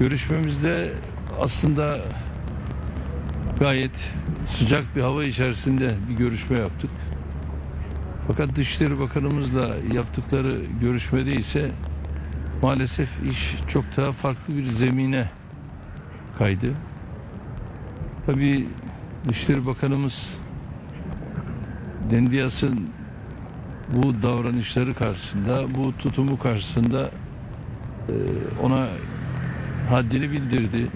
Görüşmemizde aslında gayet sıcak bir hava içerisinde bir görüşme yaptık. Fakat Dışişleri Bakanımızla yaptıkları görüşmede ise maalesef iş çok daha farklı bir zemine kaydı. Tabii Dışişleri Bakanımız Dendiyas'ın bu davranışları karşısında, bu tutumu karşısında e, ona haddini bildirdi.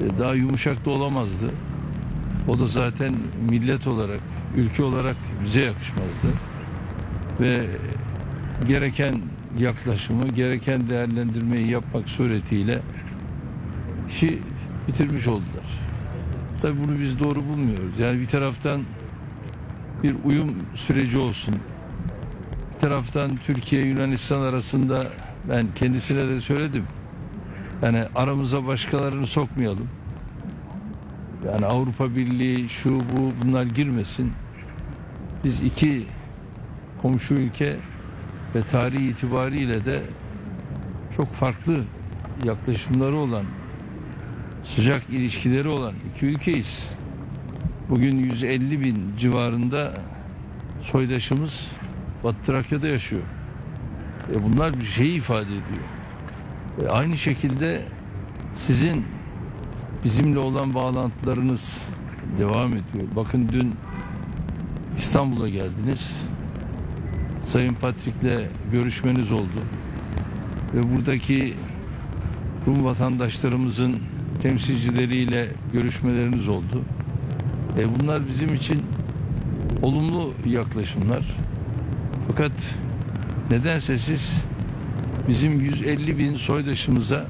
E, Daha yumuşak da olamazdı. O da zaten millet olarak, ülke olarak bize yakışmazdı. Ve gereken yaklaşımı, gereken değerlendirmeyi yapmak suretiyle işi bitirmiş oldular. Tabii bunu biz doğru bulmuyoruz. Yani bir taraftan bir uyum süreci olsun. Bir taraftan Türkiye Yunanistan arasında ben kendisine de söyledim. Yani aramıza başkalarını sokmayalım. Yani Avrupa Birliği şu bu bunlar girmesin. Biz iki komşu ülke ve tarihi itibariyle de çok farklı yaklaşımları olan sıcak ilişkileri olan iki ülkeyiz. Bugün 150 bin civarında soydaşımız Batı Trakya'da yaşıyor. E bunlar bir şeyi ifade ediyor. Aynı şekilde sizin bizimle olan bağlantılarınız devam ediyor. Bakın dün İstanbul'a geldiniz. Sayın Patrick'le görüşmeniz oldu. Ve buradaki Rum vatandaşlarımızın temsilcileriyle görüşmeleriniz oldu. E bunlar bizim için olumlu yaklaşımlar. Fakat nedense siz bizim 150 bin soydaşımıza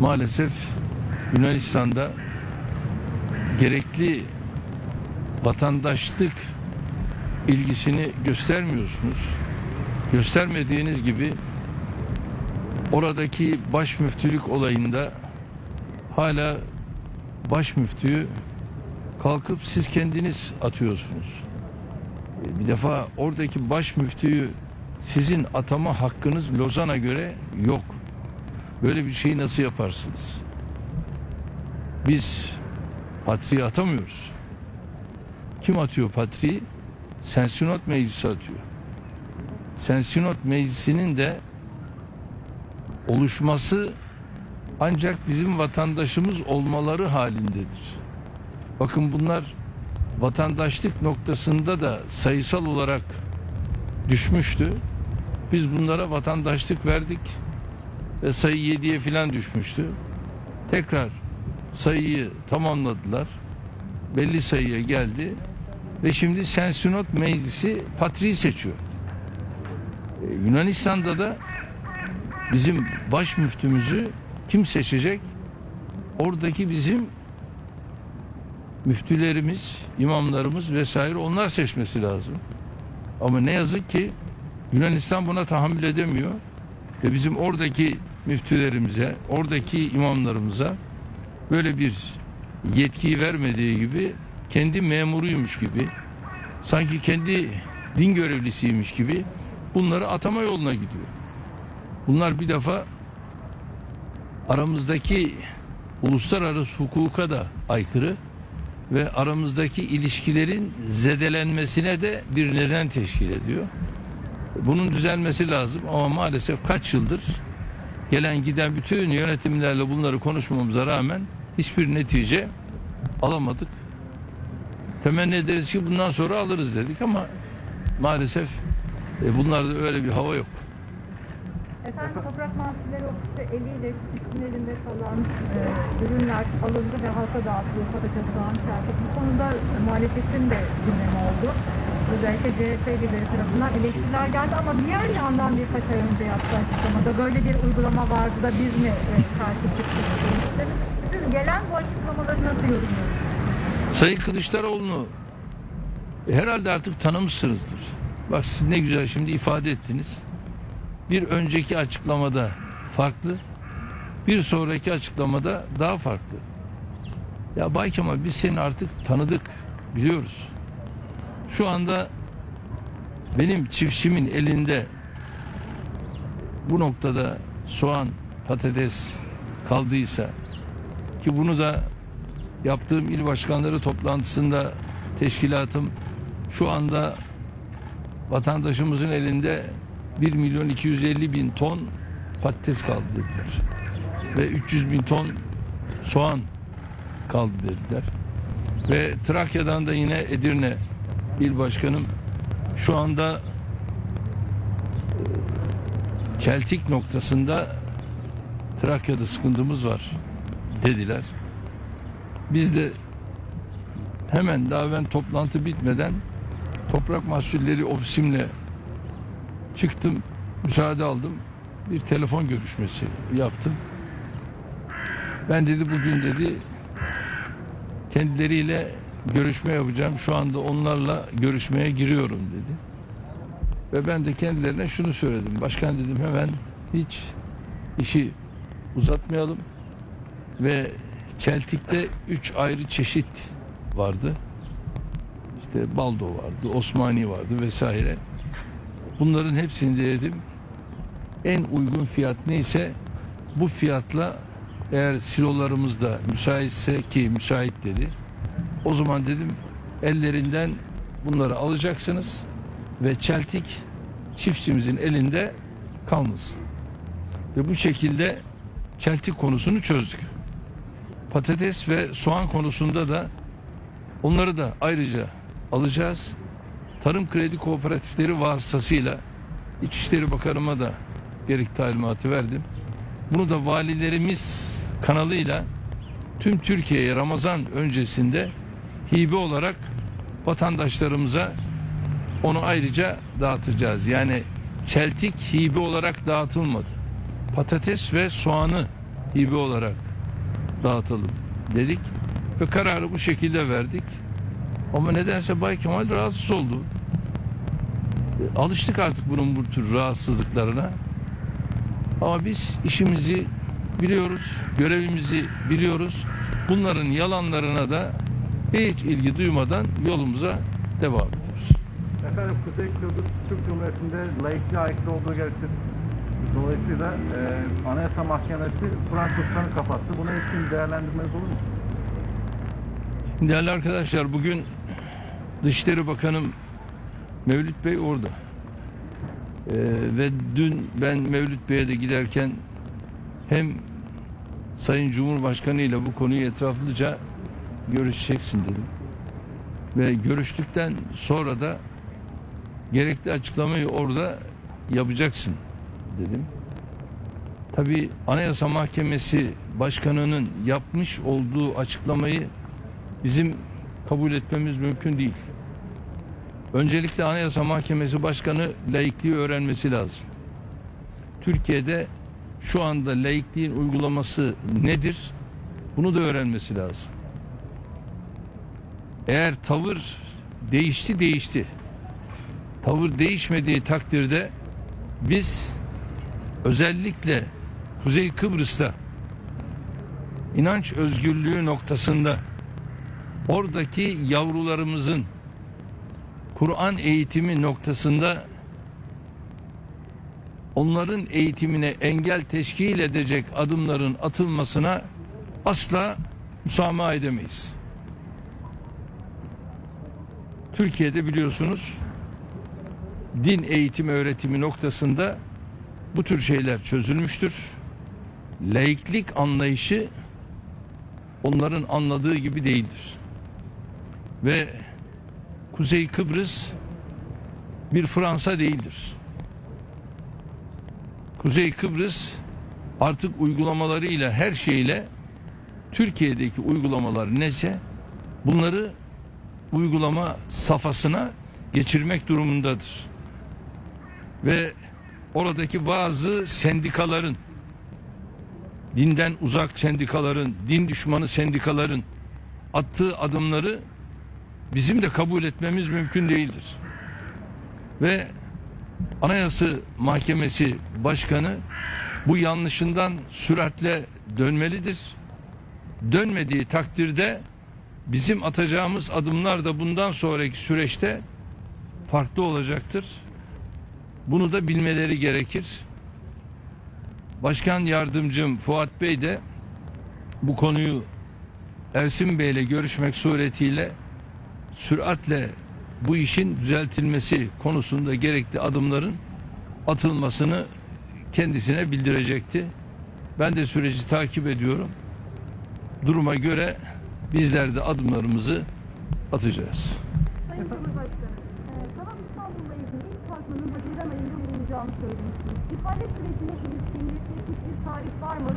maalesef Yunanistan'da gerekli vatandaşlık ilgisini göstermiyorsunuz. Göstermediğiniz gibi oradaki baş müftülük olayında hala baş müftüyü kalkıp siz kendiniz atıyorsunuz. Bir defa oradaki baş müftüyü sizin atama hakkınız Lozan'a göre yok. Böyle bir şeyi nasıl yaparsınız? Biz patriği atamıyoruz. Kim atıyor patriği? Sensinot Meclisi atıyor. Sensinot Meclisi'nin de oluşması ancak bizim vatandaşımız olmaları halindedir. Bakın bunlar vatandaşlık noktasında da sayısal olarak düşmüştü. Biz bunlara vatandaşlık verdik ve sayı 7'ye filan düşmüştü. Tekrar sayıyı tamamladılar. Belli sayıya geldi ve şimdi Sensinot Meclisi patriği seçiyor. Ee, Yunanistan'da da bizim baş müftümüzü kim seçecek? Oradaki bizim müftülerimiz, imamlarımız vesaire onlar seçmesi lazım. Ama ne yazık ki Yunanistan buna tahammül edemiyor ve bizim oradaki müftülerimize, oradaki imamlarımıza böyle bir yetkiyi vermediği gibi kendi memuruymuş gibi sanki kendi din görevlisiymiş gibi bunları atama yoluna gidiyor. Bunlar bir defa aramızdaki uluslararası hukuka da aykırı ve aramızdaki ilişkilerin zedelenmesine de bir neden teşkil ediyor. Bunun düzelmesi lazım ama maalesef kaç yıldır gelen giden bütün yönetimlerle bunları konuşmamıza rağmen hiçbir netice alamadık. Temenni ederiz ki bundan sonra alırız dedik ama maalesef e, bunlarda öyle bir hava yok. Efendim Toprak Mahsulleri Ofisi eliyle kişinin elinde kalan e, ürünler alındı ve halka dağıtılıyor. Patates, soğan, şerbet. Bu konuda muhalefetin de gündemi oldu. Özellikle CHP lideri tarafından eleştiriler geldi ama diğer yandan birkaç ay önce yaptığı açıklamada böyle bir uygulama vardı da biz mi e, karşı çıktık. Siz gelen bu açıklamaları nasıl yorumluyorsunuz? Sayın Kılıçdaroğlu'nu herhalde artık tanımışsınızdır. Bak siz ne güzel şimdi ifade ettiniz. Bir önceki açıklamada farklı, bir sonraki açıklamada daha farklı. Ya Bay Kemal biz seni artık tanıdık, biliyoruz. Şu anda benim çiftçimin elinde bu noktada soğan, patates kaldıysa ki bunu da yaptığım il başkanları toplantısında teşkilatım şu anda vatandaşımızın elinde 1 milyon 250 bin ton patates kaldı dediler. Ve 300 bin ton soğan kaldı dediler. Ve Trakya'dan da yine Edirne il başkanım şu anda e, Keltik noktasında Trakya'da sıkıntımız var dediler. Biz de hemen daha ben toplantı bitmeden toprak mahsulleri ofisimle çıktım, müsaade aldım. Bir telefon görüşmesi yaptım. Ben dedi bugün dedi kendileriyle görüşme yapacağım. Şu anda onlarla görüşmeye giriyorum dedi. Ve ben de kendilerine şunu söyledim. Başkan dedim hemen hiç işi uzatmayalım. Ve Çeltik'te üç ayrı çeşit vardı. İşte Baldo vardı, Osmani vardı vesaire. Bunların hepsini denedim. En uygun fiyat neyse bu fiyatla eğer silolarımızda müsaitse ki müsait dedi. O zaman dedim ellerinden bunları alacaksınız ve çeltik çiftçimizin elinde kalmasın. Ve bu şekilde çeltik konusunu çözdük. Patates ve soğan konusunda da onları da ayrıca alacağız. Tarım kredi kooperatifleri vasıtasıyla İçişleri Bakanıma da gerek talimatı verdim. Bunu da valilerimiz kanalıyla tüm Türkiye'ye Ramazan öncesinde hibe olarak vatandaşlarımıza onu ayrıca dağıtacağız. Yani çeltik hibe olarak dağıtılmadı. Patates ve soğanı hibe olarak dağıtalım dedik ve kararı bu şekilde verdik. Ama nedense Bay Kemal rahatsız oldu. E, Alıştık artık bunun bu tür rahatsızlıklarına. Ama biz işimizi biliyoruz, görevimizi biliyoruz. Bunların yalanlarına da hiç ilgi duymadan yolumuza devam ediyoruz. Efendim Kuzey Kıbrıs Türk Cumhuriyeti'nde laikliğe aykırı olduğu gerekçesi dolayısıyla e, Anayasa Mahkemesi Kur'an kurslarını kapattı. Buna ilişkin değerlendirmeniz olur mu? Değerli arkadaşlar bugün Dışişleri Bakanım Mevlüt Bey orada. Ee, ve dün ben Mevlüt Bey'e de giderken hem Sayın Cumhurbaşkanı ile bu konuyu etraflıca görüşeceksin dedim. Ve görüştükten sonra da gerekli açıklamayı orada yapacaksın dedim. Tabi Anayasa Mahkemesi Başkanı'nın yapmış olduğu açıklamayı bizim kabul etmemiz mümkün değil. Öncelikle Anayasa Mahkemesi Başkanı laikliği öğrenmesi lazım. Türkiye'de şu anda laikliğin uygulaması nedir? Bunu da öğrenmesi lazım. Eğer tavır değişti değişti. Tavır değişmediği takdirde biz özellikle Kuzey Kıbrıs'ta inanç özgürlüğü noktasında oradaki yavrularımızın Kur'an eğitimi noktasında onların eğitimine engel teşkil edecek adımların atılmasına asla müsamaha edemeyiz. Türkiye'de biliyorsunuz din eğitimi öğretimi noktasında bu tür şeyler çözülmüştür. Laiklik anlayışı onların anladığı gibi değildir. Ve Kuzey Kıbrıs bir Fransa değildir. Kuzey Kıbrıs artık uygulamalarıyla her şeyle Türkiye'deki uygulamalar neyse bunları uygulama safhasına geçirmek durumundadır. Ve oradaki bazı sendikaların dinden uzak sendikaların, din düşmanı sendikaların attığı adımları bizim de kabul etmemiz mümkün değildir. Ve Anayasa Mahkemesi Başkanı bu yanlışından süratle dönmelidir. Dönmediği takdirde bizim atacağımız adımlar da bundan sonraki süreçte farklı olacaktır. Bunu da bilmeleri gerekir. Başkan Yardımcım Fuat Bey de bu konuyu Ersin Bey ile görüşmek suretiyle süratle bu işin düzeltilmesi konusunda gerekli adımların atılmasını kendisine bildirecekti. Ben de süreci takip ediyorum. Duruma göre bizler de adımlarımızı atacağız. Sayın Cumhurbaşkanı, e, Kanal İstanbul'la ilgili ilk kalkmanın Haziran ayında bulunacağını söylemiştiniz. İfade sürecine ilişkin netleşmiş bir tarih var mı?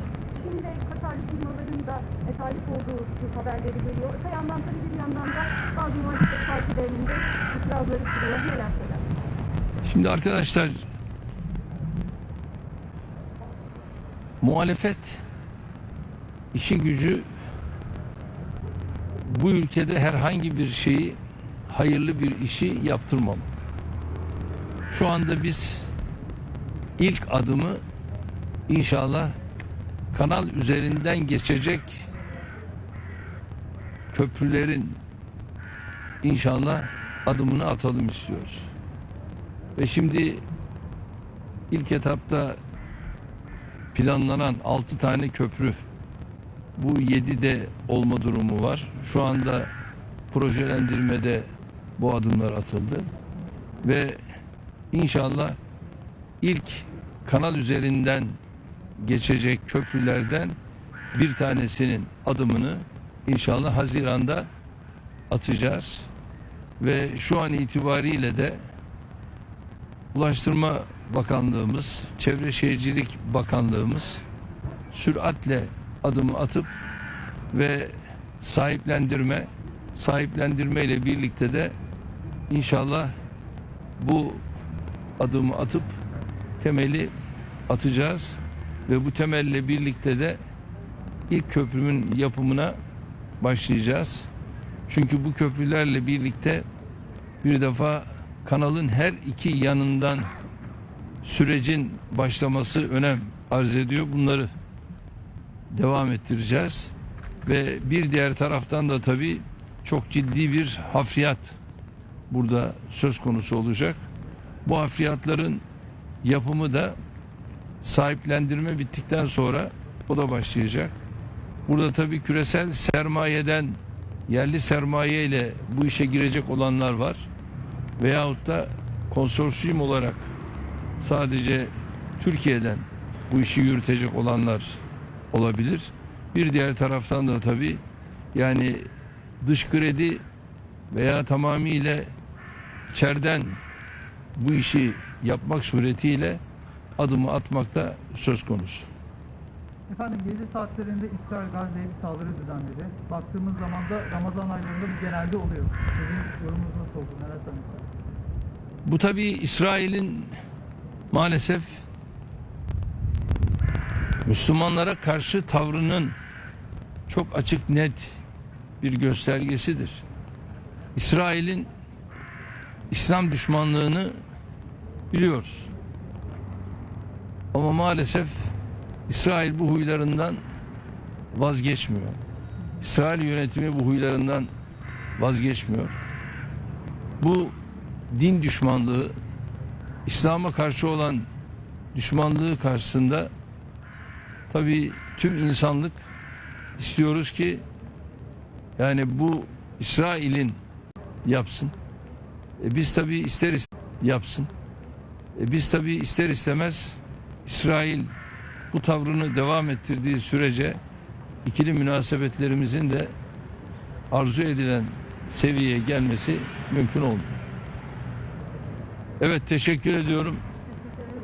Şimdi Katarlı firmaların da e, talip olduğu haberleri geliyor. Öte yandan tabii bir yandan da bazı muhalefet partilerinde itirazları sürüyor. Neler söyler? Şimdi arkadaşlar muhalefet işi gücü bu ülkede herhangi bir şeyi hayırlı bir işi yaptırmam. Şu anda biz ilk adımı inşallah kanal üzerinden geçecek köprülerin inşallah adımını atalım istiyoruz. Ve şimdi ilk etapta planlanan 6 tane köprü bu 7'de olma durumu var. Şu anda projelendirmede bu adımlar atıldı. Ve inşallah ilk kanal üzerinden geçecek köprülerden bir tanesinin adımını inşallah Haziran'da atacağız. Ve şu an itibariyle de Ulaştırma Bakanlığımız, Çevre Şehircilik Bakanlığımız süratle adımı atıp ve sahiplendirme, sahiplendirme ile birlikte de inşallah bu adımı atıp temeli atacağız ve bu temelle birlikte de ilk köprümün yapımına başlayacağız. Çünkü bu köprülerle birlikte bir defa kanalın her iki yanından sürecin başlaması önem arz ediyor. Bunları devam ettireceğiz. Ve bir diğer taraftan da tabii çok ciddi bir hafriyat burada söz konusu olacak. Bu hafriyatların yapımı da sahiplendirme bittikten sonra o da başlayacak. Burada tabii küresel sermayeden yerli sermaye ile bu işe girecek olanlar var veyahut da konsorsiyum olarak sadece Türkiye'den bu işi yürütecek olanlar olabilir. Bir diğer taraftan da tabii yani dış kredi veya tamamıyla içeriden bu işi yapmak suretiyle adımı atmak da söz konusu. Efendim gece saatlerinde İsrail Gazze'ye bir saldırı düzenledi. Baktığımız zaman da Ramazan aylarında bu genelde oluyor. Sizin yorumunuz nasıl oldu? Neler sanıyorsunuz? Bu tabii İsrail'in maalesef Müslümanlara karşı tavrının çok açık net bir göstergesidir. İsrail'in İslam düşmanlığını biliyoruz. Ama maalesef İsrail bu huylarından vazgeçmiyor. İsrail yönetimi bu huylarından vazgeçmiyor. Bu din düşmanlığı, İslam'a karşı olan düşmanlığı karşısında tabii tüm insanlık istiyoruz ki yani bu İsrail'in yapsın. E biz tabii isteriz yapsın. E biz tabii ister istemez İsrail bu tavrını devam ettirdiği sürece ikili münasebetlerimizin de arzu edilen seviyeye gelmesi mümkün olmuyor. Evet teşekkür ediyorum.